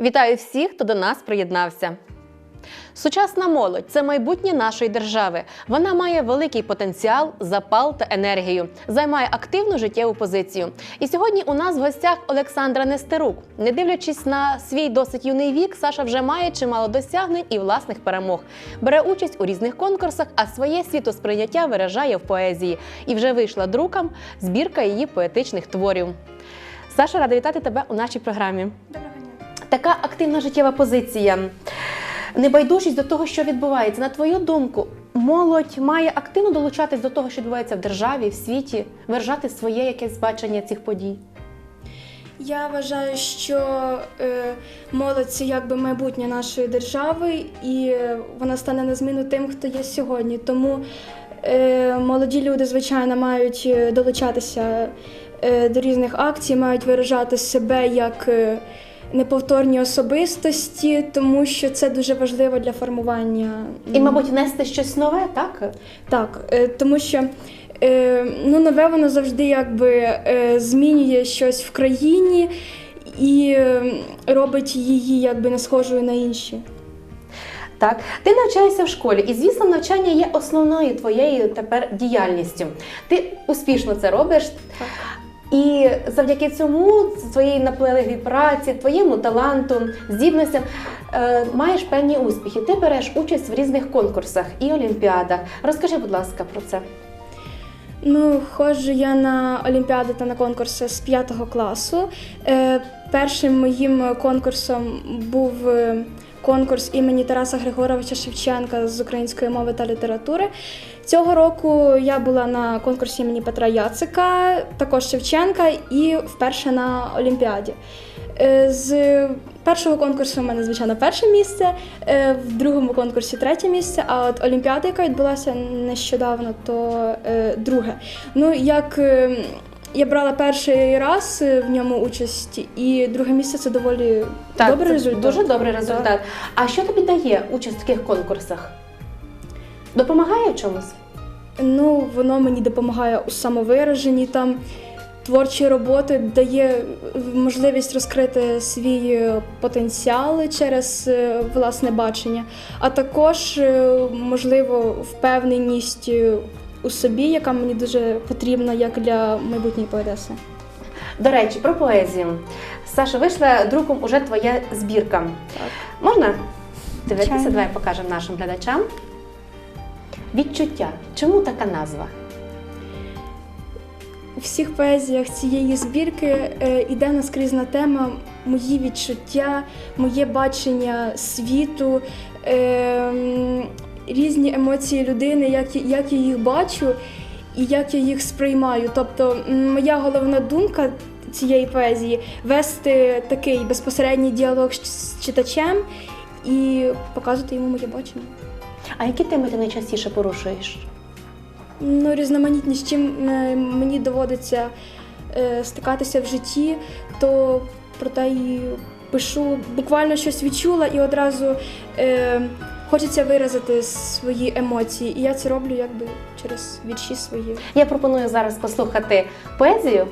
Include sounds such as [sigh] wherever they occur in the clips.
Вітаю всіх, хто до нас приєднався. Сучасна молодь це майбутнє нашої держави. Вона має великий потенціал, запал та енергію, займає активну життєву позицію. І сьогодні у нас в гостях Олександра Нестерук. Не дивлячись на свій досить юний вік, Саша вже має чимало досягнень і власних перемог. Бере участь у різних конкурсах, а своє світосприйняття виражає в поезії. І вже вийшла друком збірка її поетичних творів. Саша, рада вітати тебе у нашій програмі. Дня. Така активна життєва позиція, небайдужість до того, що відбувається. На твою думку, молодь має активно долучатись до того, що відбувається в державі, в світі, виражати своє якесь бачення цих подій. Я вважаю, що е, молодь це якби майбутнє нашої держави, і вона стане на зміну тим, хто є сьогодні. Тому е, молоді люди, звичайно, мають е, долучатися е, до різних акцій, мають виражати себе як е, неповторні особистості, тому що це дуже важливо для формування. І, мабуть, нести щось нове, так? Так, е, тому що е, ну, нове воно завжди якби е, змінює щось в країні і робить її якби не схожою на інші. Так, ти навчаєшся в школі, і звісно, навчання є основною твоєю тепер діяльністю. Ти успішно це робиш. І завдяки цьому, своїй наполегливій праці, твоєму таланту, здібностям е, маєш певні успіхи. Ти береш участь в різних конкурсах і олімпіадах. Розкажи, будь ласка, про це. Ну, ходжу я на олімпіади та на конкурси з 5 класу. Е, першим моїм конкурсом був е, конкурс імені Тараса Григоровича Шевченка з української мови та літератури. Цього року я була на конкурсі імені Петра Яцика, також Шевченка, і вперше на Олімпіаді. Е, З першого конкурсу у мене, звичайно, перше місце, е, в другому конкурсі третє місце, а от Олімпіада, яка відбулася нещодавно, то е, друге. Ну, як я брала перший раз в ньому участь, і друге місце це доволі добрий це результат. Дуже добрий результат. А що тобі дає участь в таких конкурсах? Допомагає в чомусь? Ну, воно мені допомагає у самовираженні там. Творчі роботи дає можливість розкрити свій е, потенціал через е, власне бачення, а також, е, можливо, впевненість у собі, яка мені дуже потрібна як для майбутньої поетеси. До речі, про поезію. Саша, вийшла друком уже твоя збірка. Так. Можна дивитися? Давай покажемо нашим глядачам. Відчуття. Чому така назва? У всіх поезіях цієї збірки е, іде наскрізна тема мої відчуття, моє бачення світу, е, різні емоції людини, як, я- їх бачу і як я їх сприймаю. Тобто, моя головна думка цієї поезії вести такий безпосередній діалог з читачем і показувати йому моє бачення. А які теми ти найчастіше порушуєш? Ну, різноманітні, з чим е, мені доводиться е, стикатися в житті, то про те і пишу. Буквально щось відчула і одразу е, хочеться виразити свої емоції. І я це роблю якби через вірші свої. Я пропоную зараз послухати поезію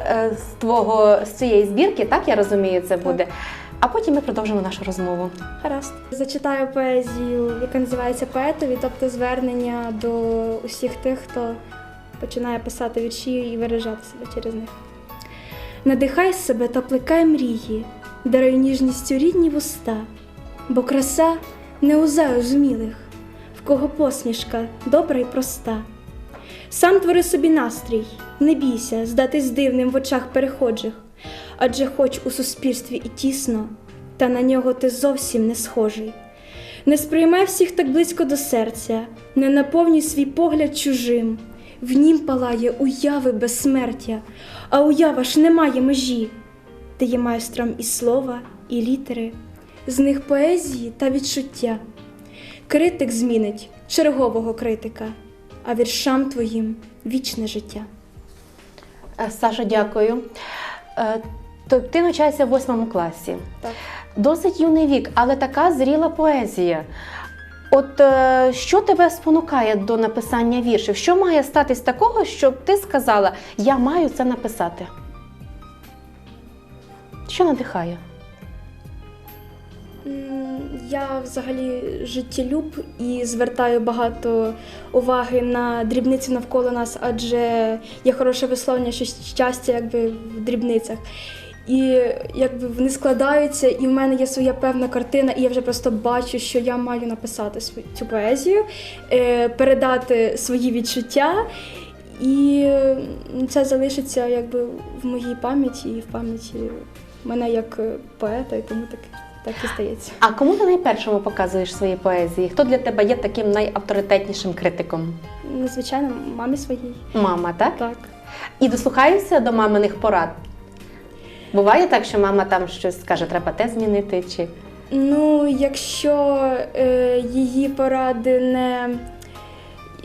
е, з твого з цієї збірки, так я розумію, це буде. А потім ми продовжимо нашу розмову. Гаразд. Зачитаю поезію, яка називається Поетові, тобто звернення до усіх тих, хто починає писати вірші і виражати себе через них. Надихай себе та плекай мрії, даруй ніжністю рідні вуста, бо краса не у зумілих, в кого посмішка добра й проста. Сам твори собі настрій, не бійся здатись дивним в очах переходжих, адже хоч у суспільстві і тісно, та на нього ти зовсім не схожий. Не сприймай всіх так близько до серця, не наповнюй свій погляд чужим. В нім палає уяви безсмертя, а уява ж не має межі. Ти є майстром і слова, і літери, з них поезії та відчуття. Критик змінить чергового критика, а віршам твоїм вічне життя. Е, Саша, дякую. Е, То ти навчаєшся в восьмому класі. Так. Досить юний вік, але така зріла поезія. От е, що тебе спонукає до написання віршів? Що має статись такого, щоб ти сказала, я маю це написати? Що надихає? Я взагалі життєлюб і звертаю багато уваги на дрібниці навколо нас, адже є хороше висловлення, що щастя якби в дрібницях. І якби вони складаються, і в мене є своя певна картина, і я вже просто бачу, що я маю написати свою цю поезію, е, передати свої відчуття. І це залишиться якби в моїй пам'яті і в пам'яті мене як е, поета, і тому так, так і стається. А кому ти найпершому показуєш свої поезії? Хто для тебе є таким найавторитетнішим критиком? Звичайно, мамі своїй. Мама, так? Так. І дослухаєшся до маминих порад? Буває так, що мама там щось скаже, треба те змінити чи. Ну, якщо е, її поради не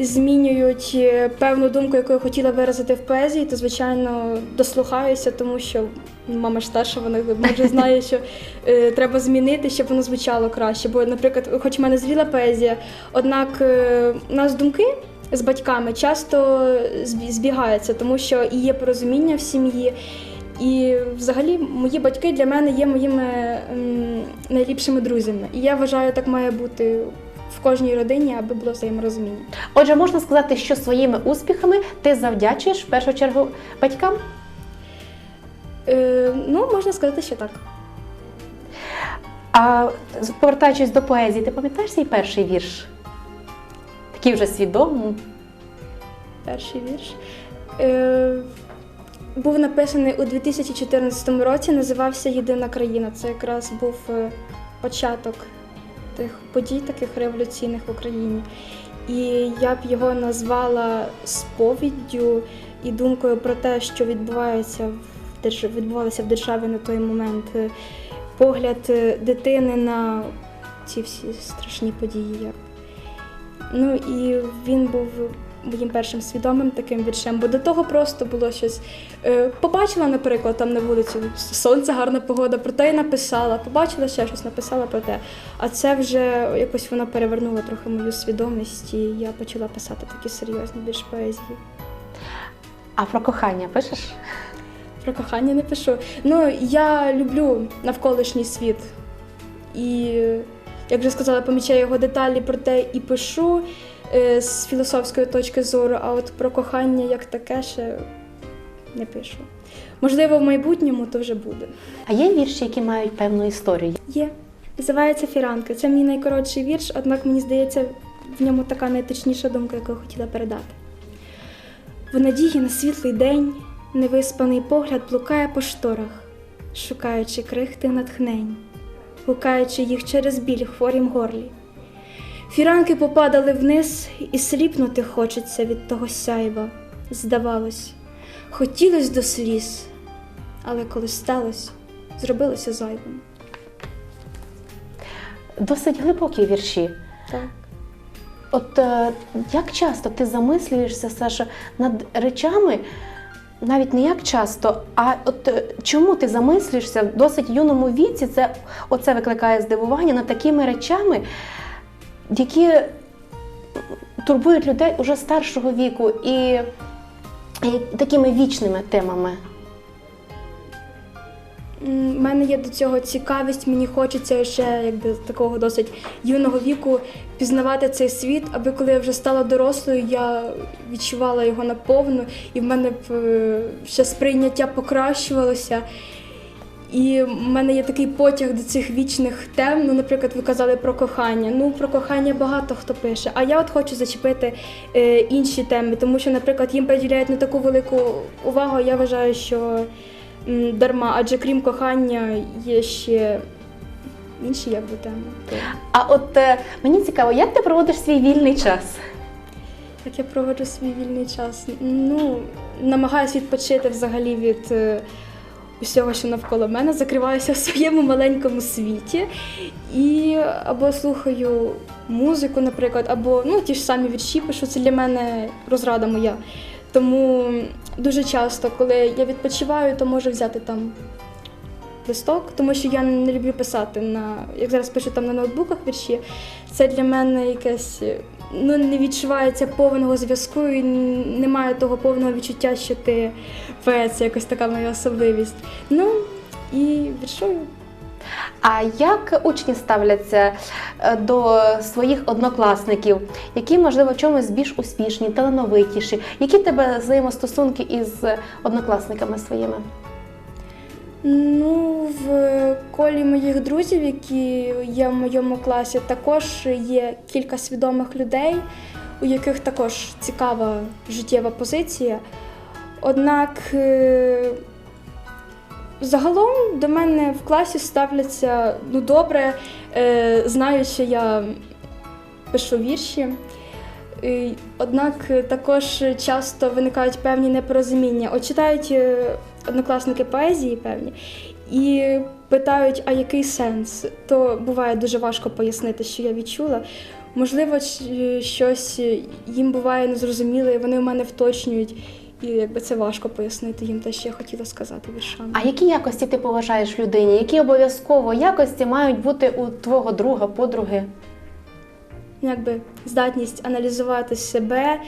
змінюють е, певну думку, яку я хотіла виразити в поезії, то звичайно дослухаюся, тому що мама ж старша, вона може знає, що е, треба змінити, щоб воно звучало краще. Бо, наприклад, хоч в мене зріла поезія, однак е, у нас думки. З батьками часто збі- збігаються, тому що і є порозуміння в сім'ї, і взагалі мої батьки для мене є моїми ем, найліпшими друзями. І я вважаю, так має бути в кожній родині, аби було взаєморозуміння. Отже, можна сказати, що своїми успіхами ти завдячуєш в першу чергу батькам. Е, ну, можна сказати, що так. А повертаючись до поезії, ти пам'ятаєш свій перший вірш? Такий вже свідомий. Перший вірш. Е, був написаний у 2014 році, називався Єдина країна. Це якраз був е, початок тих подій, таких революційних в Україні. І я б його назвала сповіддю і думкою про те, що відбувається в держ... відбувалося в державі на той момент. Е, Погляд е, дитини на ці всі страшні події. Ну і він був моїм першим свідомим таким віршем, бо до того просто було щось. Е, побачила, наприклад, там на вулиці сонце, гарна погода, про те й написала. Побачила ще щось, написала про те. А це вже якось воно перевернуло трохи мою свідомість, і я почала писати такі серйозні більш поезії. А про кохання пишеш? Про кохання не пишу. Ну, я люблю навколишній світ. І, як вже сказала, помічаю його деталі, проте і пишу з філософської точки зору, а от про кохання як таке ще не пишу. Можливо, в майбутньому то вже буде. А є вірші, які мають певну історію. Є. Називається Фіранки. Це мій найкоротший вірш, однак мені здається, в ньому така найточніша думка, яку я хотіла передати. В надії на світлий день невиспаний погляд блукає по шторах, шукаючи крихти натхнень, гукаючи їх через біль в хворім горлі. Фіранки попадали вниз, і сліпнути хочеться від того сяйва. Здавалось, хотілось до сліз, але коли сталося, зробилося зайвим. Досить глибокі вірші. Так. От е, як часто ти замислюєшся, Саша, над речами, навіть не як часто, а от е, чому ти замислюєшся в досить юному віці? Це оце викликає здивування над такими речами, які турбують людей уже старшого віку і, такими вічними темами. У мене є до цього цікавість, мені хочеться ще якби такого досить юного віку пізнавати цей світ, аби коли я вже стала дорослою, я відчувала його наповну, і в мене б е, ще сприйняття покращувалося. І в мене є такий потяг до цих вічних тем. Ну, наприклад, ви казали про кохання. Ну, про кохання багато хто пише. А я от хочу зачепити е, інші теми, тому що, наприклад, їм приділяють не таку велику увагу. Я вважаю, що м, дарма, адже крім кохання є ще інші якби теми. А от е, мені цікаво, як ти проводиш свій вільний час? Як я проводжу свій вільний час? Ну, намагаюся відпочити взагалі від е, усього, що навколо мене, закриваюся в своєму маленькому світі і або слухаю музику, наприклад, або ну, ті ж самі вірші пишу. Це для мене розрада моя. Тому дуже часто, коли я відпочиваю, то можу взяти там листок, тому що я не люблю писати на як зараз пишу там на ноутбуках вірші. Це для мене якесь ну не відчувається повного зв'язку і немає того повного відчуття, що ти поет. Це якось така моя особливість. Ну і віршую. А як учні ставляться е, до своїх однокласників, які, можливо, в чомусь більш успішні, талановитіші? Які тебе взаємостосунки із однокласниками своїми? Ну, в колі моїх друзів, які є в моєму класі, також є кілька свідомих людей, у яких також цікава життєва позиція. Однак е, загалом до мене в класі ставляться ну, добре, е, знають, що я пишу вірші. Однак також часто виникають певні непорозуміння. От читають е, однокласники поезії певні і питають, а який сенс? То буває дуже важко пояснити, що я відчула. Можливо, щось їм буває незрозуміле, і вони в мене вточнюють. І якби це важко пояснити їм те, що я хотіла сказати віршами. А які якості ти поважаєш в людині? Які обов'язково якості мають бути у твого друга, подруги? якби здатність аналізувати себе,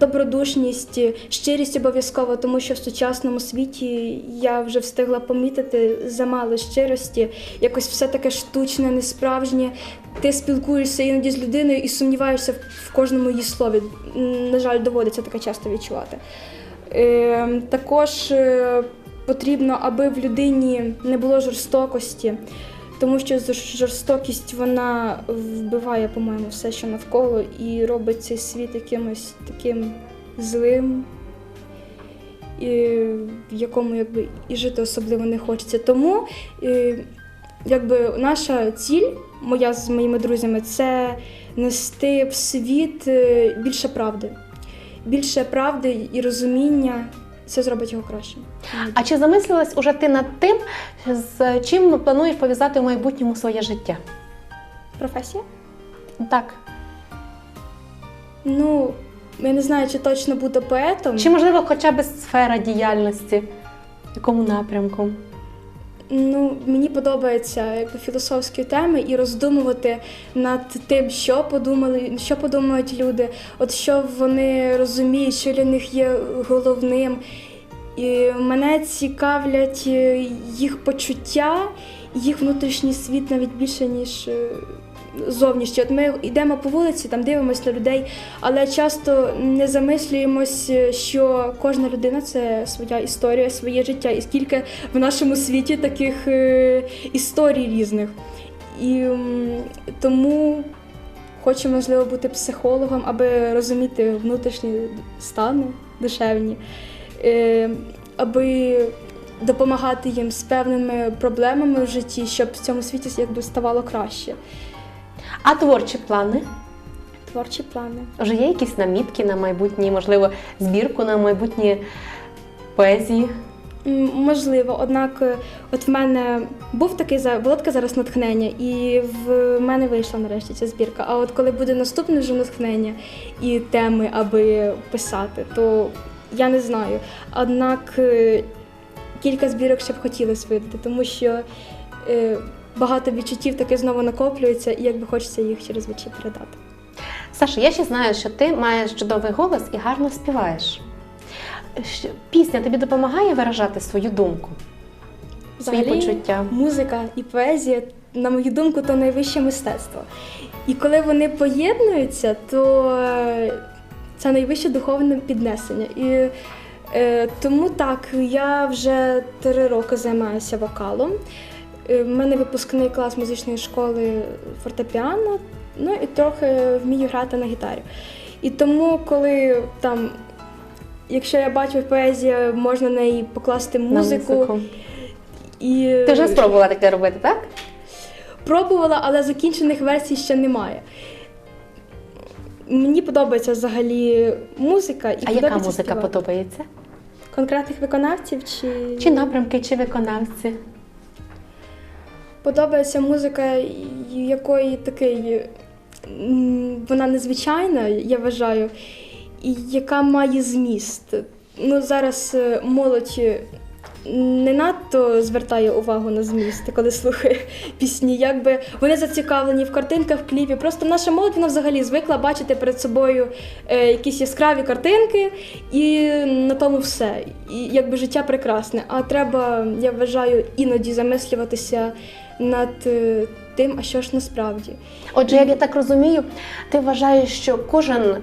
добродушність, щирість обов'язково, тому що в сучасному світі я вже встигла помітити замало щирості, якось все таке штучне, несправжнє. Ти спілкуєшся іноді з людиною і сумніваєшся в- кожному її слові. На жаль, доводиться таке часто відчувати. Е, Також е, потрібно, аби в людині не було жорстокості, тому що жорстокість вона вбиває, по-моєму, все, що навколо, і робить цей світ якимось таким злим, і в якому якби і жити особливо не хочеться. Тому е, якби наша ціль, моя з моїми друзями, це нести в світ е, більше правди. Більше правди і розуміння це зробить його кращим. А чи замислилась уже ти над тим, з чим плануєш пов'язати в майбутньому своє життя? Професія? Так. Ну, я не знаю, чи точно буду поетом. Чи можливо хоча б сфера діяльності? В якому напрямку? Ну, мені подобається якби, філософські теми і роздумувати над тим, що подумали, що подумають люди, от що вони розуміють, що для них є головним. І мене цікавлять е, їх почуття, їх внутрішній світ навіть більше, ніж зовнішній. От ми йдемо по вулиці, там дивимося на людей, але часто не замислюємось, е, що кожна людина це своя історія, своє життя, і скільки в нашому світі таких е, історій різних. І тому хочу, можливо, бути психологом, аби розуміти внутрішні стани душевні, е, аби допомагати їм з певними проблемами в житті, щоб в цьому світі якби ставало краще. А творчі плани? Творчі плани. Вже є якісь намітки на майбутні, можливо, збірку на майбутні поезії? М, Можливо, однак, е, от в мене був такий за- було таке зараз натхнення, і в мене вийшла нарешті ця збірка. А от коли буде наступне вже натхнення і теми, аби писати, то я не знаю. Однак е, кілька збірок ще б хотілося видати, тому що е, багато відчуттів таки знову накоплюється, і якби хочеться їх через вічі передати. Саша, я ще знаю, що ти маєш чудовий голос і гарно співаєш. Що- Пісня тобі допомагає виражати свою думку, свої почуття. Музика і поезія, на мою думку, то найвище мистецтво. І коли вони поєднуються, то е, це найвище духовне піднесення. І е, тому так, я вже три роки займаюся вокалом. Е, В мене випускний клас музичної школи фортепіано, ну і трохи вмію грати на гітарі. І тому, коли там, якщо я бачу поезія, можна на неї покласти на музику. І Ти вже спробувала таке робити, так? пробувала, але закінчених версій ще немає. Мені подобається взагалі музика і А яка музика співати. подобається? конкретних виконавців чи, Чи напрямки, чи виконавці? Подобається музика, якої такий вона незвичайна, я вважаю, і яка має зміст. Ну, зараз е, молодь не надто звертає увагу на зміст, коли слухає [laughs] пісні. Якби вони зацікавлені в картинках, в кліпі. Просто наша молодь вона взагалі звикла бачити перед собою е, якісь яскраві картинки, і на тому все. І якби життя прекрасне. А треба, я вважаю, іноді замислюватися над е, тим, а що ж насправді. Отже, як я так розумію, ти вважаєш, що кожен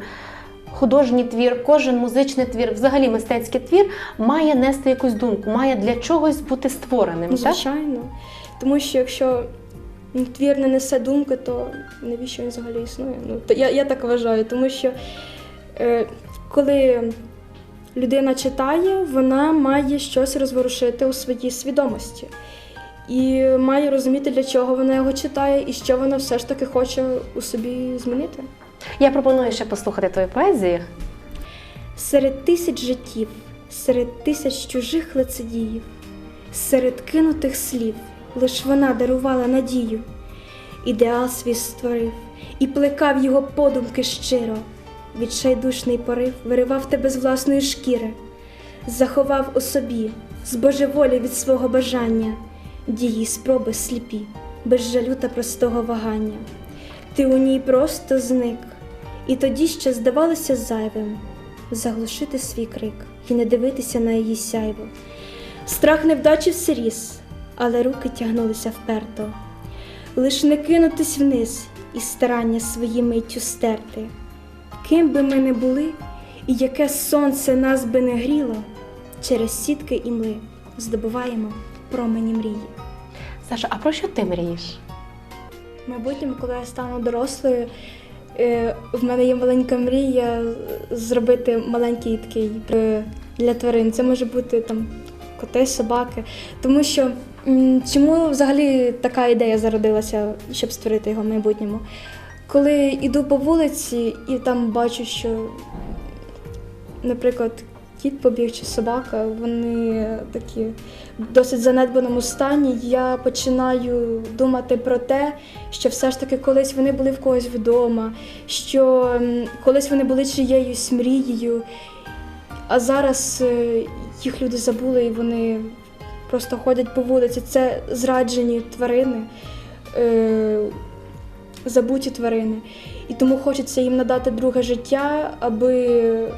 художній твір, кожен музичний твір, взагалі мистецький твір, має нести якусь думку, має для чогось бути створеним. Ну, так? звичайно. Тому що якщо ну, твір не несе думки, то навіщо він взагалі існує? Ну, то я, я так вважаю, тому що е, коли людина читає, вона має щось розворушити у своїй свідомості. І має розуміти, для чого вона його читає, і що вона все ж таки хоче у собі змінити. Я пропоную ще послухати твою поезію. Серед тисяч життів, серед тисяч чужих лицедіїв, серед кинутих слів, лиш вона дарувала надію, ідеал свій створив і плекав його подумки щиро. Відчайдушний порив виривав тебе з власної шкіри, заховав у собі, з божеволі від свого бажання, дії спроби сліпі, без жалю та простого вагання. Ти у ній просто зник, і тоді ще здавалося зайвим заглушити свій крик і не дивитися на її сяйво. Страх невдачі все ріс, але руки тягнулися вперто. Лиш не кинутись вниз і старання свої миттю стерти. Ким би ми не були, і яке сонце нас би не гріло, через сітки і мли здобуваємо промені мрії. Саша, а про що ти мрієш? В майбутньому, коли я стану дорослою, е, в мене є маленька мрія зробити маленький такий е, для тварин. Це може бути там коти, собаки. Тому що чому взагалі така ідея зародилася, щоб створити його в майбутньому? Коли йду по вулиці і там бачу, що, наприклад, кіт побіг чи собака, вони такі в досить занедбаному стані, я починаю думати про те, що все ж таки колись вони були в когось вдома, що колись вони були чиєюсь мрією, а зараз е, їх люди забули і вони просто ходять по вулиці. Це зраджені тварини, е, забуті тварини. І тому хочеться їм надати друге життя, аби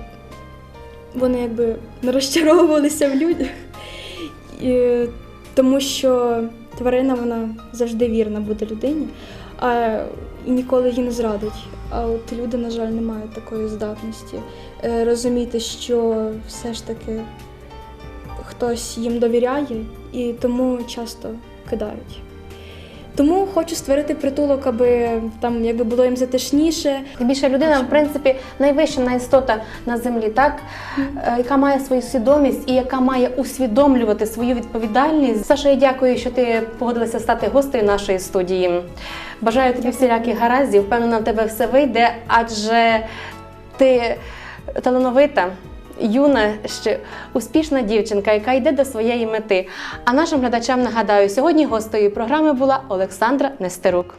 вони якби не розчаровувалися в людях. І, тому що тварина вона завжди вірна буде людині, а і ніколи її не зрадить. А от люди, на жаль, не мають такої здатності е, розуміти, що все ж таки хтось їм довіряє і тому часто кидають. Тому хочу створити притулок, аби там якби було їм затишніше, Тим більше людина, в принципі, найвища істота на землі, так? Е, яка має свою свідомість і яка має усвідомлювати свою відповідальність. Саша, я дякую, що ти погодилася стати гостею нашої студії. Бажаю тобі всіляких гараздів. Впевнена, в тебе все вийде, адже ти талановита. Юна ще успішна дівчинка, яка йде до своєї мети. А нашим глядачам нагадаю, сьогодні гостею програми була Олександра Нестерук.